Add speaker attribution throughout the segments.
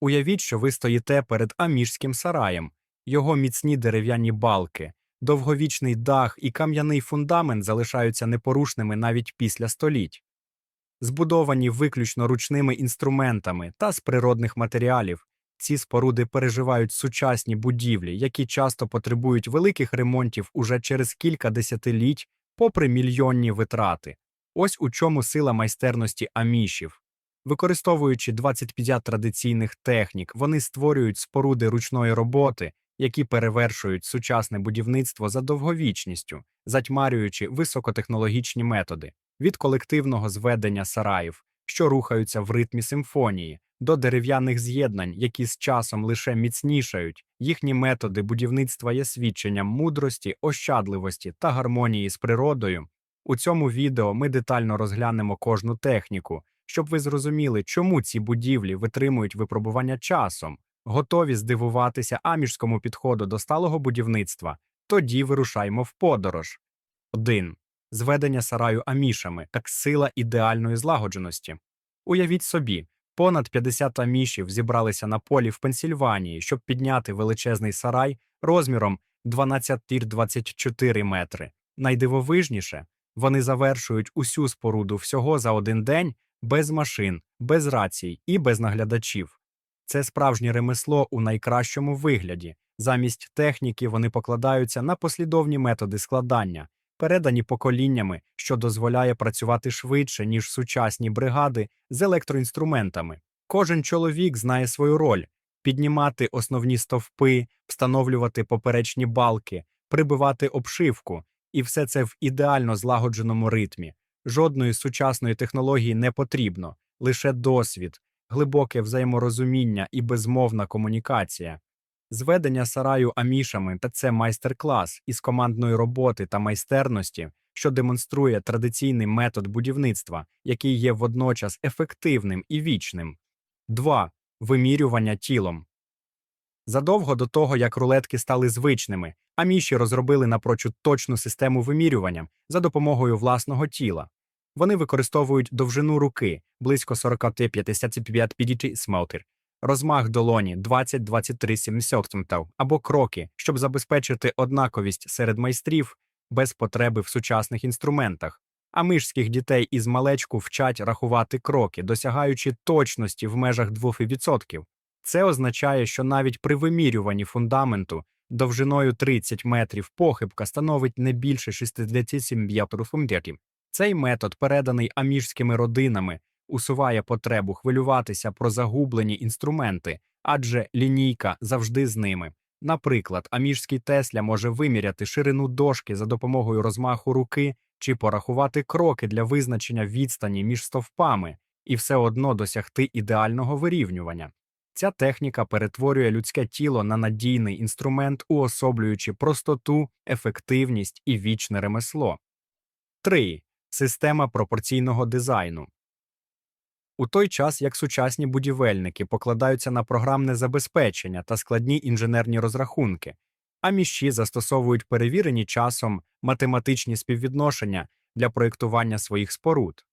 Speaker 1: Уявіть, що ви стоїте перед аміжським сараєм, його міцні дерев'яні балки, довговічний дах і кам'яний фундамент залишаються непорушними навіть після століть. Збудовані виключно ручними інструментами та з природних матеріалів, ці споруди переживають сучасні будівлі, які часто потребують великих ремонтів уже через кілька десятиліть, попри мільйонні витрати. Ось у чому сила майстерності амішів. Використовуючи 25 традиційних технік, вони створюють споруди ручної роботи, які перевершують сучасне будівництво за довговічністю, затьмарюючи високотехнологічні методи від колективного зведення сараїв, що рухаються в ритмі симфонії, до дерев'яних з'єднань, які з часом лише міцнішають. Їхні методи будівництва є свідченням мудрості, ощадливості та гармонії з природою. У цьому відео ми детально розглянемо кожну техніку, щоб ви зрозуміли, чому ці будівлі витримують випробування часом, готові здивуватися аміжському підходу до сталого будівництва. Тоді вирушаймо в подорож. 1. Зведення сараю амішами як сила ідеальної злагодженості. Уявіть собі, понад 50 амішів зібралися на полі в Пенсільванії, щоб підняти величезний сарай розміром 12-24 метри. Найдивовижніше, вони завершують усю споруду всього за один день без машин, без рацій і без наглядачів. Це справжнє ремесло у найкращому вигляді. Замість техніки вони покладаються на послідовні методи складання, передані поколіннями, що дозволяє працювати швидше, ніж сучасні бригади з електроінструментами. Кожен чоловік знає свою роль піднімати основні стовпи, встановлювати поперечні балки, прибивати обшивку, і все це в ідеально злагодженому ритмі. Жодної сучасної технології не потрібно, лише досвід, глибоке взаєморозуміння і безмовна комунікація. Зведення сараю амішами та це майстер-клас із командної роботи та майстерності, що демонструє традиційний метод будівництва, який є водночас ефективним і вічним. 2. Вимірювання тілом. Задовго до того, як рулетки стали звичними, аміші розробили напрочуд точну систему вимірювання за допомогою власного тіла. Вони використовують довжину руки близько 40-55 підіти смотр, розмах долоні 20-23 см або кроки, щоб забезпечити однаковість серед майстрів без потреби в сучасних інструментах. А мишських дітей із малечку вчать рахувати кроки, досягаючи точності в межах 2%. Це означає, що навіть при вимірюванні фундаменту довжиною 30 метрів похибка становить не більше 67 фунтів. Цей метод, переданий аміжськими родинами, усуває потребу хвилюватися про загублені інструменти, адже лінійка завжди з ними. Наприклад, аміжський Тесля може виміряти ширину дошки за допомогою розмаху руки чи порахувати кроки для визначення відстані між стовпами і все одно досягти ідеального вирівнювання. Ця техніка перетворює людське тіло на надійний інструмент, уособлюючи простоту, ефективність і вічне ремесло. 3. Система пропорційного дизайну. У той час, як сучасні будівельники покладаються на програмне забезпечення та складні інженерні розрахунки, а міщі застосовують перевірені часом математичні співвідношення для проєктування своїх споруд.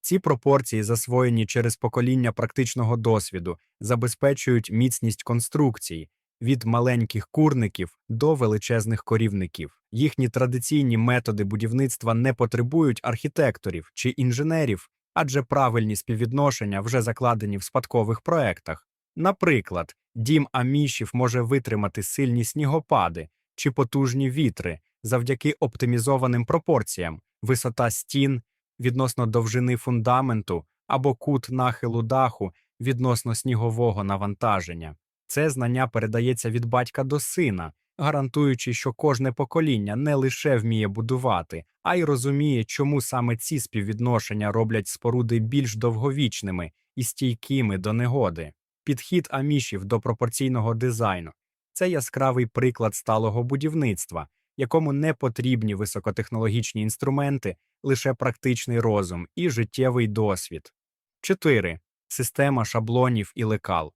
Speaker 1: Ці пропорції, засвоєні через покоління практичного досвіду, забезпечують міцність конструкцій від маленьких курників до величезних корівників. Їхні традиційні методи будівництва не потребують архітекторів чи інженерів, адже правильні співвідношення вже закладені в спадкових проектах. Наприклад, дім амішів може витримати сильні снігопади чи потужні вітри завдяки оптимізованим пропорціям, висота стін відносно довжини фундаменту або кут нахилу даху відносно снігового навантаження. Це знання передається від батька до сина, гарантуючи, що кожне покоління не лише вміє будувати, а й розуміє, чому саме ці співвідношення роблять споруди більш довговічними і стійкими до негоди. Підхід амішів до пропорційного дизайну це яскравий приклад сталого будівництва, якому не потрібні високотехнологічні інструменти, лише практичний розум і життєвий досвід. 4. Система шаблонів і лекал.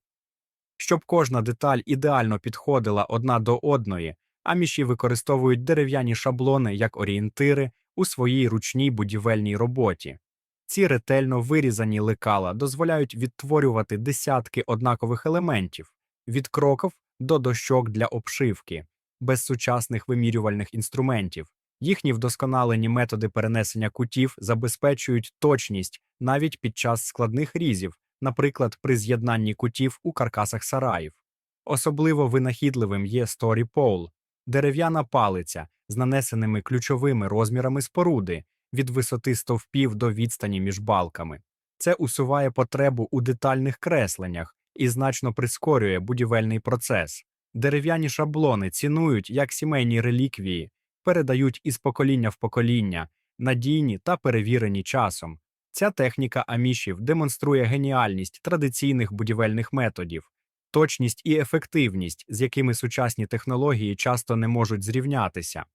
Speaker 1: Щоб кожна деталь ідеально підходила одна до одної, аміші використовують дерев'яні шаблони як орієнтири у своїй ручній будівельній роботі. Ці ретельно вирізані лекала дозволяють відтворювати десятки однакових елементів від кроків до дощок для обшивки, без сучасних вимірювальних інструментів. Їхні вдосконалені методи перенесення кутів забезпечують точність навіть під час складних різів, наприклад, при з'єднанні кутів у каркасах сараїв. Особливо винахідливим є Pole – дерев'яна палиця з нанесеними ключовими розмірами споруди від висоти стовпів до відстані між балками. Це усуває потребу у детальних кресленнях і значно прискорює будівельний процес. Дерев'яні шаблони цінують як сімейні реліквії, передають із покоління в покоління, надійні та перевірені часом. Ця техніка амішів демонструє геніальність традиційних будівельних методів, точність і ефективність, з якими сучасні технології часто не можуть зрівнятися.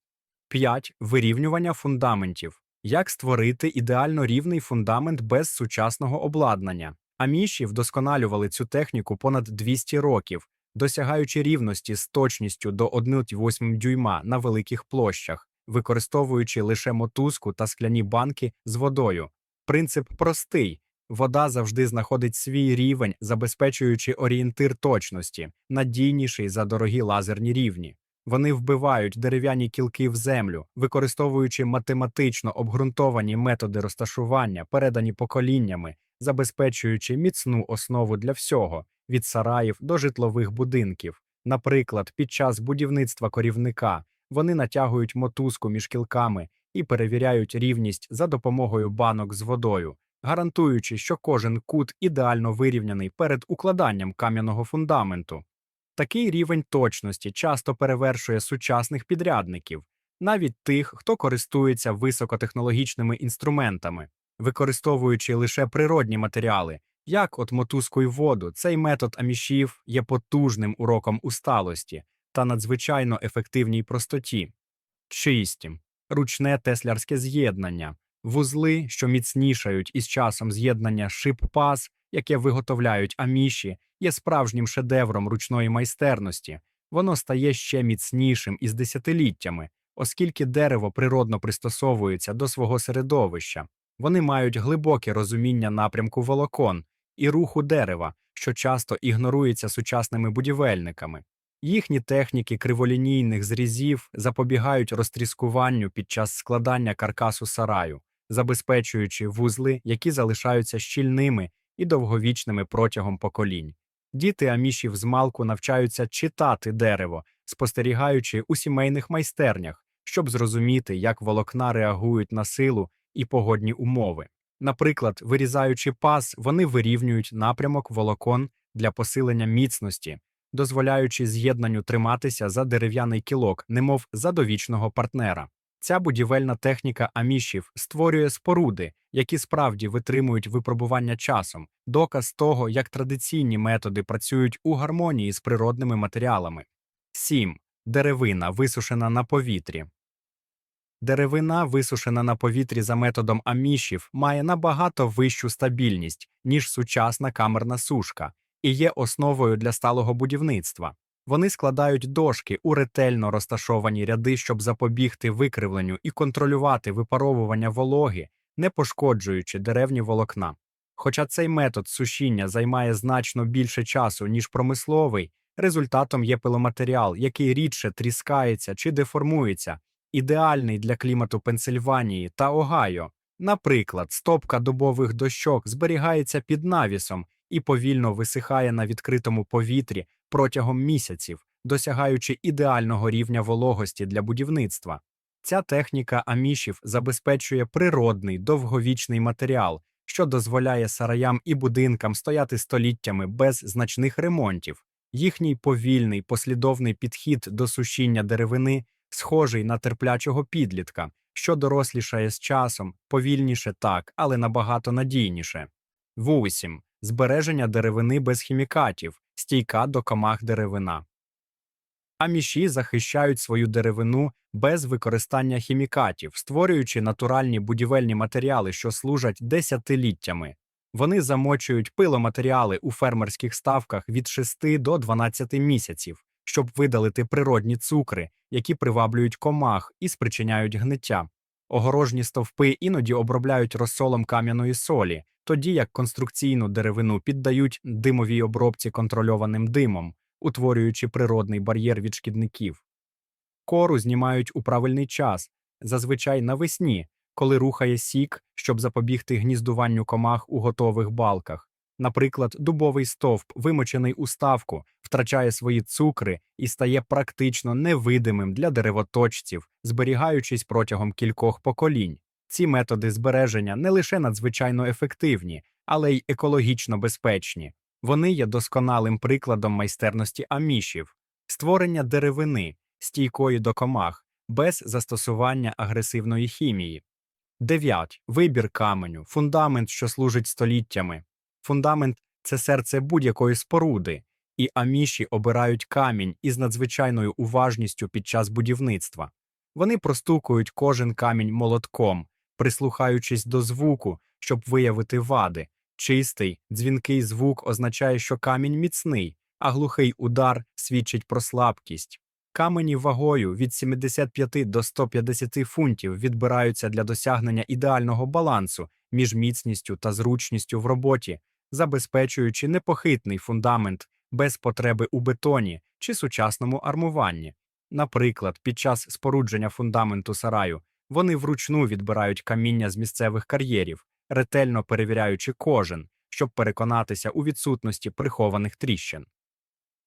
Speaker 1: 5. Вирівнювання фундаментів. Як створити ідеально рівний фундамент без сучасного обладнання? Аміші вдосконалювали цю техніку понад 200 років, досягаючи рівності з точністю до 1,8 дюйма на великих площах, використовуючи лише мотузку та скляні банки з водою. Принцип простий. Вода завжди знаходить свій рівень, забезпечуючи орієнтир точності, надійніший за дорогі лазерні рівні. Вони вбивають дерев'яні кілки в землю, використовуючи математично обґрунтовані методи розташування, передані поколіннями, забезпечуючи міцну основу для всього від сараїв до житлових будинків. Наприклад, під час будівництва корівника вони натягують мотузку між кілками і перевіряють рівність за допомогою банок з водою, гарантуючи, що кожен кут ідеально вирівняний перед укладанням кам'яного фундаменту. Такий рівень точності часто перевершує сучасних підрядників, навіть тих, хто користується високотехнологічними інструментами, використовуючи лише природні матеріали, як от мотузку й воду, цей метод амішів є потужним уроком усталості та надзвичайно ефективній простоті. 6. Ручне теслярське з'єднання. Вузли, що міцнішають із часом з'єднання шип-паз, яке виготовляють аміші, є справжнім шедевром ручної майстерності. Воно стає ще міцнішим із десятиліттями, оскільки дерево природно пристосовується до свого середовища. Вони мають глибоке розуміння напрямку волокон і руху дерева, що часто ігнорується сучасними будівельниками. Їхні техніки криволінійних зрізів запобігають розтріскуванню під час складання каркасу сараю, забезпечуючи вузли, які залишаються щільними і довговічними протягом поколінь. Діти амішів з малку навчаються читати дерево, спостерігаючи у сімейних майстернях, щоб зрозуміти, як волокна реагують на силу і погодні умови. Наприклад, вирізаючи паз, вони вирівнюють напрямок волокон для посилення міцності, дозволяючи з'єднанню триматися за дерев'яний кілок, немов за довічного партнера. Ця будівельна техніка амішів створює споруди, які справді витримують випробування часом, доказ того, як традиційні методи працюють у гармонії з природними матеріалами. 7. Деревина висушена на повітрі. Деревина, висушена на повітрі за методом амішів, має набагато вищу стабільність, ніж сучасна камерна сушка, і є основою для сталого будівництва. Вони складають дошки у ретельно розташовані ряди, щоб запобігти викривленню і контролювати випаровування вологи, не пошкоджуючи деревні волокна. Хоча цей метод сушіння займає значно більше часу, ніж промисловий, результатом є пиломатеріал, який рідше тріскається чи деформується, ідеальний для клімату Пенсильванії та Огайо. Наприклад, стопка дубових дощок зберігається під навісом і повільно висихає на відкритому повітрі протягом місяців, досягаючи ідеального рівня вологості для будівництва. Ця техніка амішів забезпечує природний довговічний матеріал, що дозволяє сараям і будинкам стояти століттями без значних ремонтів. Їхній повільний послідовний підхід до сушіння деревини схожий на терплячого підлітка, що дорослішає з часом, повільніше так, але набагато надійніше. 8. Збереження деревини без хімікатів, стійка до комах деревина. Аміші захищають свою деревину без використання хімікатів, створюючи натуральні будівельні матеріали, що служать десятиліттями. Вони замочують пиломатеріали у фермерських ставках від 6 до 12 місяців, щоб видалити природні цукри, які приваблюють комах і спричиняють гниття. Огорожні стовпи іноді обробляють розсолом кам'яної солі, тоді як конструкційну деревину піддають димовій обробці контрольованим димом, утворюючи природний бар'єр від шкідників. Кору знімають у правильний час, зазвичай навесні, коли рухає сік, щоб запобігти гніздуванню комах у готових балках. Наприклад, дубовий стовп, вимочений у ставку, втрачає свої цукри і стає практично невидимим для деревоточців, зберігаючись протягом кількох поколінь. Ці методи збереження не лише надзвичайно ефективні, але й екологічно безпечні. Вони є досконалим прикладом майстерності амішів, створення деревини, стійкої до комах, без застосування агресивної хімії. 9. Вибір каменю, фундамент, що служить століттями. Фундамент це серце будь-якої споруди, і аміші обирають камінь із надзвичайною уважністю під час будівництва. Вони простукують кожен камінь молотком, прислухаючись до звуку, щоб виявити вади. Чистий, дзвінкий звук означає, що камінь міцний, а глухий удар свідчить про слабкість. Камені вагою від 75 до 150 фунтів відбираються для досягнення ідеального балансу між міцністю та зручністю в роботі, забезпечуючи непохитний фундамент без потреби у бетоні чи сучасному армуванні. Наприклад, під час спорудження фундаменту сараю вони вручну відбирають каміння з місцевих кар'єрів, ретельно перевіряючи кожен, щоб переконатися у відсутності прихованих тріщин.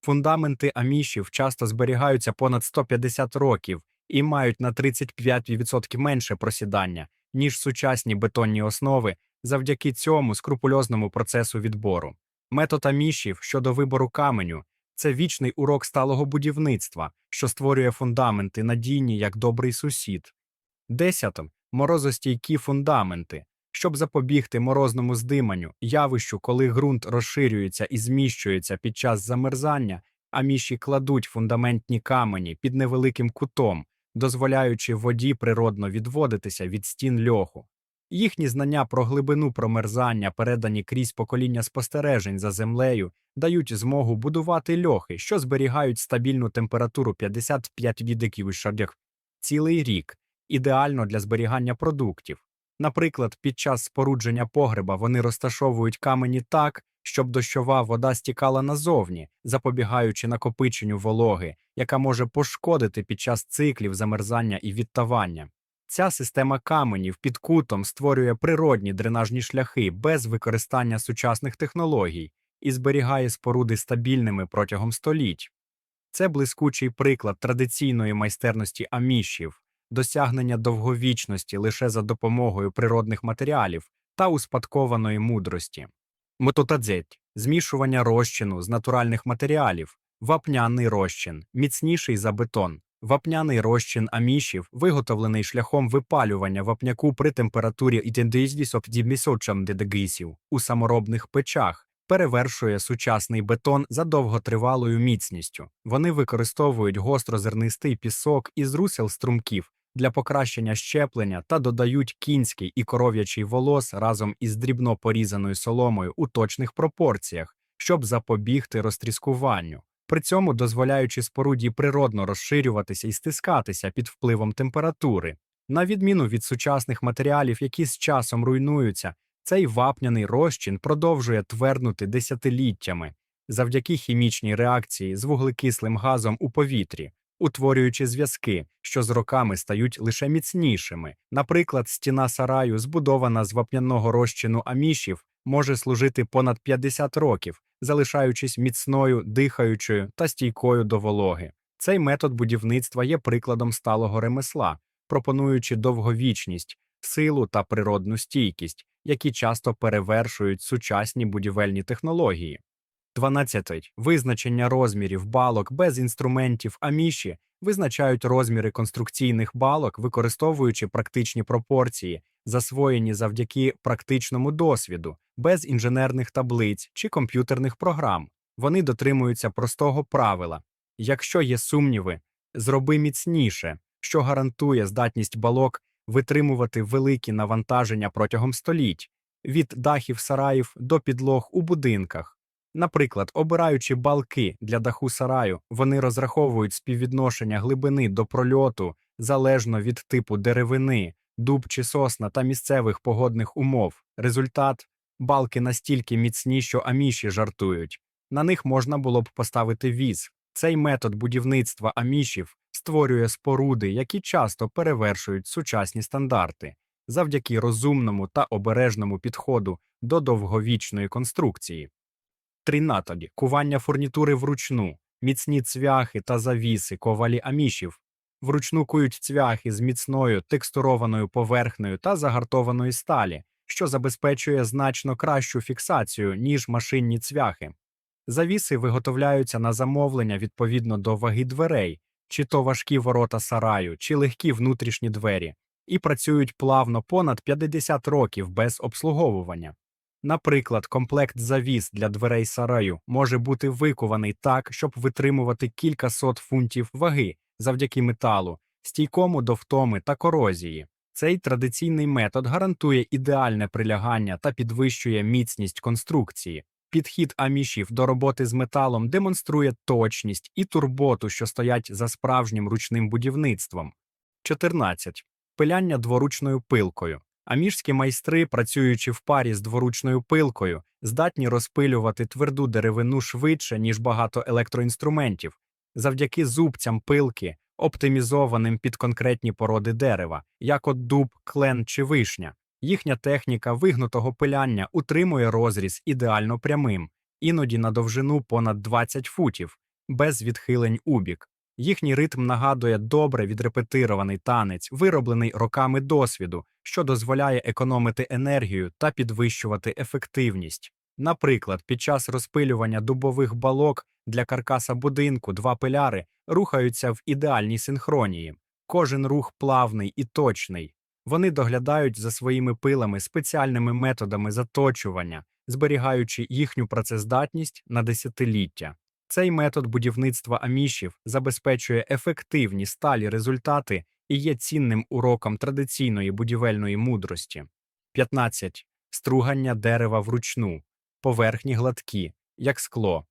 Speaker 1: Фундаменти амішів часто зберігаються понад 150 років і мають на 35% менше просідання, ніж сучасні бетонні основи завдяки цьому скрупульозному процесу відбору. Метод амішів щодо вибору каменю це вічний урок сталого будівництва, що створює фундаменти надійні як добрий сусід. Десято морозостійкі фундаменти. Щоб запобігти морозному здиманню, явищу, коли ґрунт розширюється і зміщується під час замерзання, аміші кладуть фундаментні камені під невеликим кутом, дозволяючи воді природно відводитися від стін льоху. Їхні знання про глибину промерзання, передані крізь покоління спостережень за землею, дають змогу будувати льохи, що зберігають стабільну температуру 55 відиків шадях цілий рік, ідеально для зберігання продуктів. Наприклад, під час спорудження погреба вони розташовують камені так, щоб дощова вода стікала назовні, запобігаючи накопиченню вологи, яка може пошкодити під час циклів замерзання і відтавання. Ця система каменів під кутом створює природні дренажні шляхи без використання сучасних технологій і зберігає споруди стабільними протягом століть. Це блискучий приклад традиційної майстерності амішів, досягнення довговічності лише за допомогою природних матеріалів та успадкованої мудрості. Мототадзеть змішування розчину з натуральних матеріалів, вапняний розчин, міцніший за бетон. Вапняний розчин амішів, виготовлений шляхом випалювання вапняку при температурі 1,10 дегрісів у саморобних печах, перевершує сучасний бетон за довготривалою міцністю. Вони використовують гострозернистий пісок із русел струмків для покращення щеплення та додають кінський і коров'ячий волос разом із дрібно порізаною соломою у точних пропорціях, щоб запобігти розтріскуванню при цьому дозволяючи споруді природно розширюватися і стискатися під впливом температури. На відміну від сучасних матеріалів, які з часом руйнуються, цей вапняний розчин продовжує тверднути десятиліттями завдяки хімічній реакції з вуглекислим газом у повітрі, утворюючи зв'язки, що з роками стають лише міцнішими. Наприклад, стіна сараю, збудована з вапняного розчину амішів, може служити понад 50 років, залишаючись міцною, дихаючою та стійкою до вологи. Цей метод будівництва є прикладом сталого ремесла, пропонуючи довговічність, силу та природну стійкість, які часто перевершують сучасні будівельні технології. 12. Визначення розмірів балок без інструментів аміші визначають розміри конструкційних балок, використовуючи практичні пропорції, засвоєні завдяки практичному досвіду, без інженерних таблиць чи комп'ютерних програм. Вони дотримуються простого правила якщо є сумніви, зроби міцніше, що гарантує здатність балок витримувати великі навантаження протягом століть, від дахів сараїв до підлог у будинках. Наприклад, обираючи балки для даху сараю, вони розраховують співвідношення глибини до прольоту залежно від типу деревини, дуб чи сосна та місцевих погодних умов. Результат балки настільки міцні, що аміші жартують. На них можна було б поставити віз. Цей метод будівництва амішів створює споруди, які часто перевершують сучасні стандарти, завдяки розумному та обережному підходу до довговічної конструкції. Тринатоді кування фурнітури вручну, міцні цвяхи та завіси ковалі амішів, вручну кують цвяхи з міцною текстурованою поверхнею та загартованої сталі, що забезпечує значно кращу фіксацію, ніж машинні цвяхи. Завіси виготовляються на замовлення відповідно до ваги дверей, чи то важкі ворота сараю, чи легкі внутрішні двері, і працюють плавно понад 50 років без обслуговування. Наприклад, комплект завіс для дверей сараю може бути викований так, щоб витримувати кількасот фунтів ваги завдяки металу, стійкому до втоми та корозії. Цей традиційний метод гарантує ідеальне прилягання та підвищує міцність конструкції. Підхід амішів до роботи з металом демонструє точність і турботу, що стоять за справжнім ручним будівництвом. 14. Пиляння дворучною пилкою. Амішські майстри, працюючи в парі з дворучною пилкою, здатні розпилювати тверду деревину швидше, ніж багато електроінструментів, завдяки зубцям пилки, оптимізованим під конкретні породи дерева, як от дуб, клен чи вишня. Їхня техніка вигнутого пиляння утримує розріз ідеально прямим, іноді на довжину понад 20 футів, без відхилень у бік. Їхній ритм нагадує добре відрепетирований танець, вироблений роками досвіду, що дозволяє економити енергію та підвищувати ефективність. Наприклад, під час розпилювання дубових балок для каркаса будинку два пиляри рухаються в ідеальній синхронії. Кожен рух плавний і точний. Вони доглядають за своїми пилами спеціальними методами заточування, зберігаючи їхню працездатність на десятиліття. Цей метод будівництва амішів забезпечує ефективні сталі результати і є цінним уроком традиційної будівельної мудрості. 15. Стругання дерева вручну. Поверхні гладкі, як скло.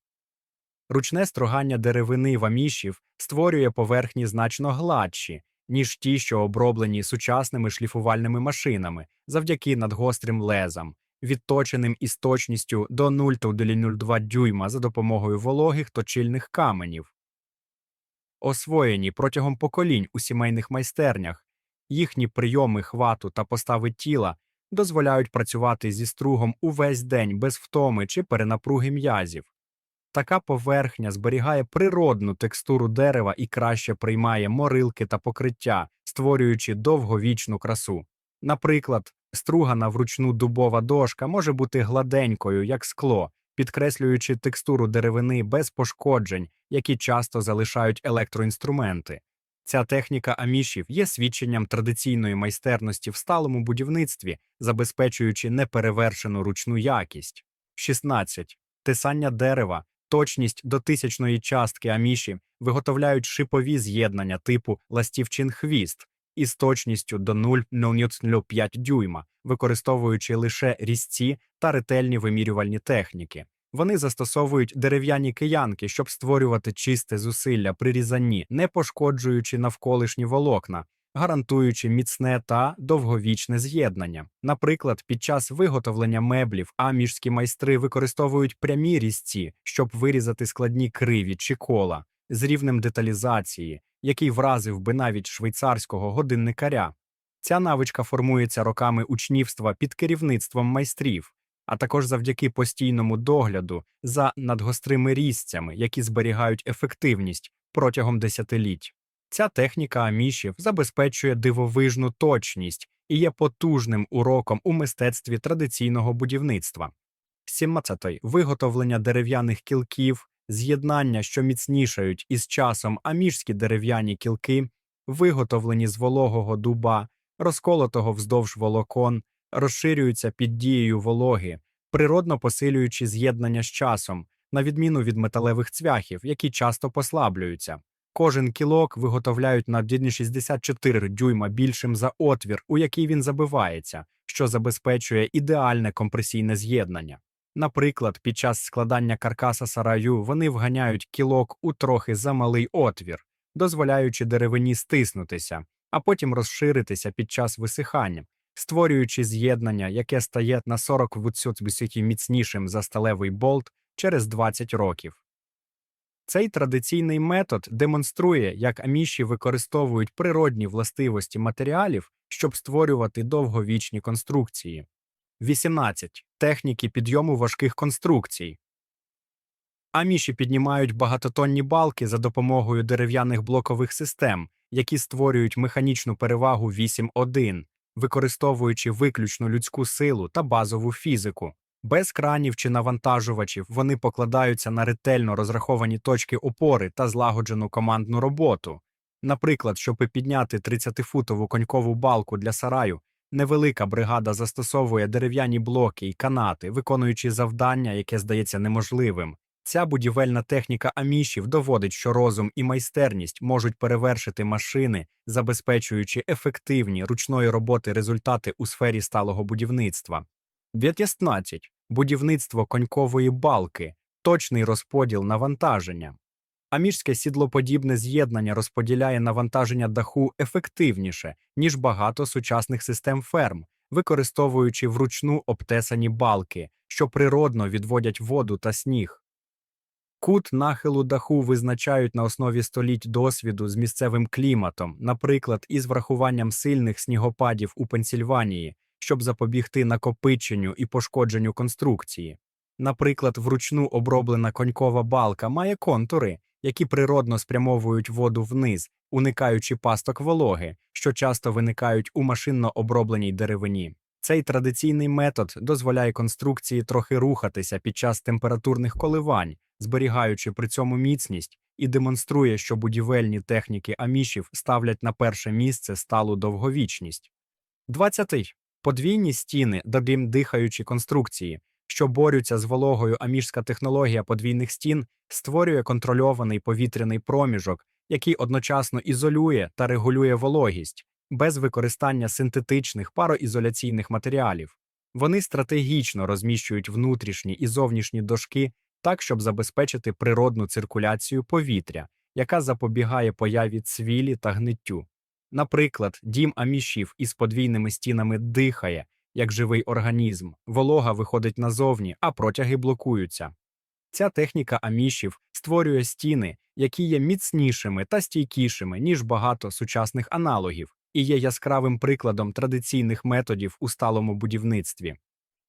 Speaker 1: Ручне стругання деревини в амішів створює поверхні значно гладші, ніж ті, що оброблені сучасними шліфувальними машинами завдяки надгострим лезам, відточеним із точністю до 0,02 дюйма за допомогою вологих точильних каменів. Освоєні протягом поколінь у сімейних майстернях, їхні прийоми хвату та постави тіла дозволяють працювати зі стругом увесь день без втоми чи перенапруги м'язів. Така поверхня зберігає природну текстуру дерева і краще приймає морилки та покриття, створюючи довговічну красу. Наприклад, стругана вручну дубова дошка може бути гладенькою, як скло, підкреслюючи текстуру деревини без пошкоджень, які часто залишають електроінструменти. Ця техніка амішів є свідченням традиційної майстерності в сталому будівництві, забезпечуючи неперевершену ручну якість. 16. Тисання дерева, точність до тисячної частки аміші виготовляють шипові з'єднання типу ластівчин хвіст із точністю до 0,05 дюйма, використовуючи лише різці та ретельні вимірювальні техніки. Вони застосовують дерев'яні киянки, щоб створювати чисте зусилля при різанні, не пошкоджуючи навколишні волокна, гарантуючи міцне та довговічне з'єднання. Наприклад, під час виготовлення меблів амішські майстри використовують прямі різці, щоб вирізати складні криві чи кола з рівнем деталізації, який вразив би навіть швейцарського годинникаря. Ця навичка формується роками учнівства під керівництвом майстрів, а також завдяки постійному догляду за надгострими різцями, які зберігають ефективність протягом десятиліть. Ця техніка амішів забезпечує дивовижну точність і є потужним уроком у мистецтві традиційного будівництва. 17. Виготовлення дерев'яних кілків, з'єднання, що міцнішають із часом амішські дерев'яні кілки, виготовлені з вологого дуба, розколотого вздовж волокон, розширюються під дією вологи, природно посилюючи з'єднання з часом, на відміну від металевих цвяхів, які часто послаблюються. Кожен кілок виготовляють на 1,64 дюйма більшим за отвір, у який він забивається, що забезпечує ідеальне компресійне з'єднання. Наприклад, під час складання каркаса сараю вони вганяють кілок у трохи замалий отвір, дозволяючи деревині стиснутися, а потім розширитися під час висихання, створюючи з'єднання, яке стає на 40% міцнішим за сталевий болт через 20 років. Цей традиційний метод демонструє, як аміші використовують природні властивості матеріалів, щоб створювати довговічні конструкції. 18. Техніки підйому важких конструкцій. Аміші піднімають багатотонні балки за допомогою дерев'яних блокових систем, які створюють механічну перевагу 8.1, використовуючи виключно людську силу та базову фізику. Без кранів чи навантажувачів вони покладаються на ретельно розраховані точки опори та злагоджену командну роботу. Наприклад, щоб підняти 30-футову конькову балку для сараю, невелика бригада застосовує дерев'яні блоки і канати, виконуючи завдання, яке здається неможливим. Ця будівельна техніка амішів доводить, що розум і майстерність можуть перевершити машини, забезпечуючи ефективні ручної роботи результати у сфері сталого будівництва. 19. Будівництво конькової балки, точний розподіл навантаження. Аміжське сідлоподібне з'єднання розподіляє навантаження даху ефективніше, ніж багато сучасних систем ферм, використовуючи вручну обтесані балки, що природно відводять воду та сніг. Кут нахилу даху визначають на основі століть досвіду з місцевим кліматом, наприклад, із врахуванням сильних снігопадів у Пенсільванії, щоб запобігти накопиченню і пошкодженню конструкції. Наприклад, вручну оброблена конькова балка має контури, які природно спрямовують воду вниз, уникаючи пасток вологи, що часто виникають у машинно обробленій деревині. Цей традиційний метод дозволяє конструкції трохи рухатися під час температурних коливань, зберігаючи при цьому міцність, і демонструє, що будівельні техніки амішів ставлять на перше місце сталу довговічність. 20. Подвійні стіни, дим дихаючі конструкції, що борються з вологою амішська технологія подвійних стін, створює контрольований повітряний проміжок, який одночасно ізолює та регулює вологість без використання синтетичних пароізоляційних матеріалів. Вони стратегічно розміщують внутрішні і зовнішні дошки так, щоб забезпечити природну циркуляцію повітря, яка запобігає появі цвілі та гниттю. Наприклад, дім амішів із подвійними стінами дихає, як живий організм, волога виходить назовні, а протяги блокуються. Ця техніка амішів створює стіни, які є міцнішими та стійкішими, ніж багато сучасних аналогів, і є яскравим прикладом традиційних методів у сталому будівництві.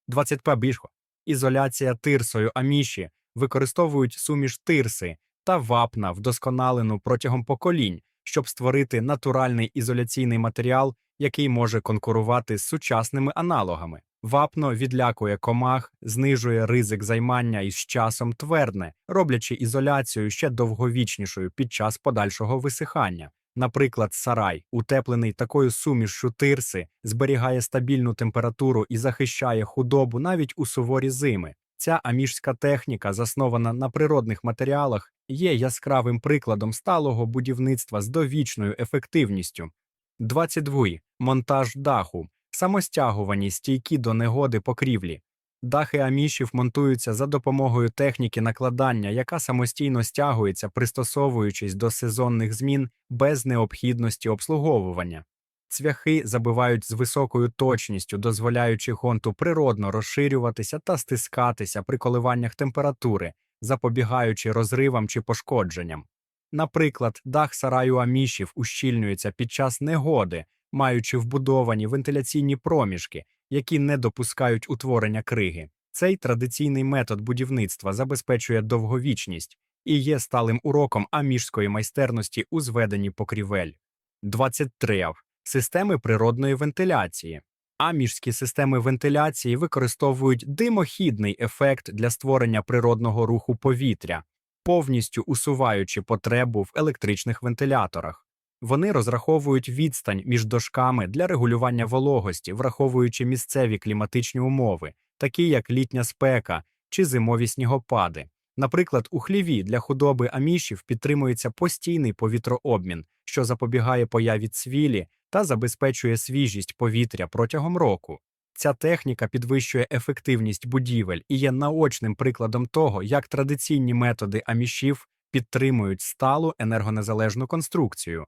Speaker 1: 20 бішко. Ізоляція тирсою аміші використовують суміш тирси та вапна, вдосконалену протягом поколінь, щоб створити натуральний ізоляційний матеріал, який може конкурувати з сучасними аналогами. Вапно відлякує комах, знижує ризик займання із часом твердне, роблячи ізоляцію ще довговічнішою під час подальшого висихання. Наприклад, сарай, утеплений такою сумішшю тирси, зберігає стабільну температуру і захищає худобу навіть у суворі зими. Ця амішська техніка, заснована на природних матеріалах, є яскравим прикладом сталого будівництва з довічною ефективністю. 22. Монтаж даху, самостягувані стійкі до негоди покрівлі. Дахи амішів монтуються за допомогою техніки накладання, яка самостійно стягується, пристосовуючись до сезонних змін без необхідності обслуговування. Цвяхи забивають з високою точністю, дозволяючи гонту природно розширюватися та стискатися при коливаннях температури, запобігаючи розривам чи пошкодженням. Наприклад, дах сараю амішів ущільнюється під час негоди, маючи вбудовані вентиляційні проміжки, які не допускають утворення криги. Цей традиційний метод будівництва забезпечує довговічність і є сталим уроком амішської майстерності у зведенні покрівель. 23. Системи природної вентиляції. Амішські системи вентиляції використовують димохідний ефект для створення природного руху повітря, повністю усуваючи потребу в електричних вентиляторах. Вони розраховують відстань між дошками для регулювання вологості, враховуючи місцеві кліматичні умови, такі як літня спека чи зимові снігопади. Наприклад, у хліві для худоби амішів підтримується постійний повітрообмін, що запобігає появі цвілі та забезпечує свіжість повітря протягом року. Ця техніка підвищує ефективність будівель і є наочним прикладом того, як традиційні методи амішів підтримують сталу енергонезалежну конструкцію.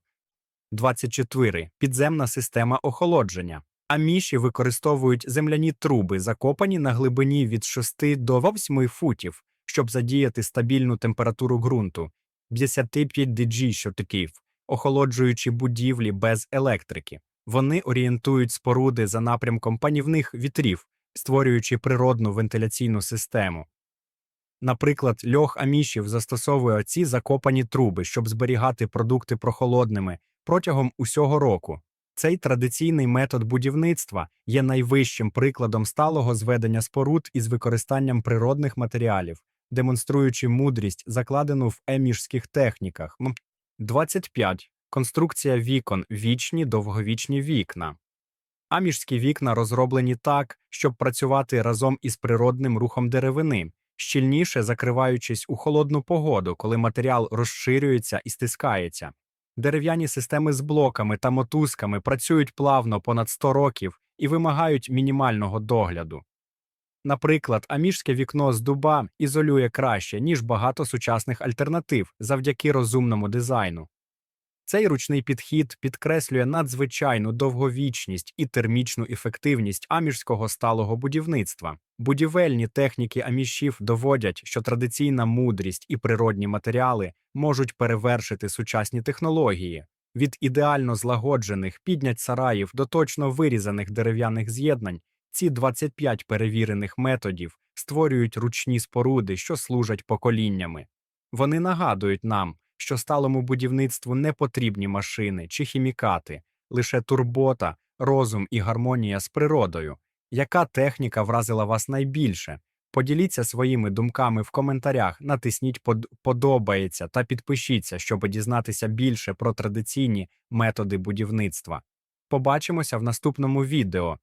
Speaker 1: 24. Підземна система охолодження. Аміші використовують земляні труби, закопані на глибині від 6 до 8 футів, щоб задіяти стабільну температуру ґрунту 55 DG щотиків, охолоджуючи будівлі без електрики. Вони орієнтують споруди за напрямком панівних вітрів, створюючи природну вентиляційну систему. Наприклад, льох амішів застосовує ці закопані труби, щоб зберігати продукти прохолодними протягом усього року. Цей традиційний метод будівництва є найвищим прикладом сталого зведення споруд із використанням природних матеріалів, демонструючи мудрість, закладену в емішських техніках. М. 25. Конструкція вікон вічні довговічні вікна. Амішські вікна розроблені так, щоб працювати разом із природним рухом деревини, щільніше закриваючись у холодну погоду, коли матеріал розширюється і стискається. Дерев'яні системи з блоками та мотузками працюють плавно понад 100 років і вимагають мінімального догляду. Наприклад, амішське вікно з дуба ізолює краще, ніж багато сучасних альтернатив завдяки розумному дизайну. Цей ручний підхід підкреслює надзвичайну довговічність і термічну ефективність амішського сталого будівництва. Будівельні техніки амішів доводять, що традиційна мудрість і природні матеріали можуть перевершити сучасні технології. Від ідеально злагоджених піднять сараїв до точно вирізаних дерев'яних з'єднань ці 25 перевірених методів створюють ручні споруди, що служать поколіннями. Вони нагадують нам, що сталому будівництву не потрібні машини чи хімікати, лише турбота, розум і гармонія з природою. Яка техніка вразила вас найбільше? Поділіться своїми думками в коментарях, натисніть под подобається та підпишіться, щоб дізнатися більше про традиційні методи будівництва. Побачимося в наступному відео.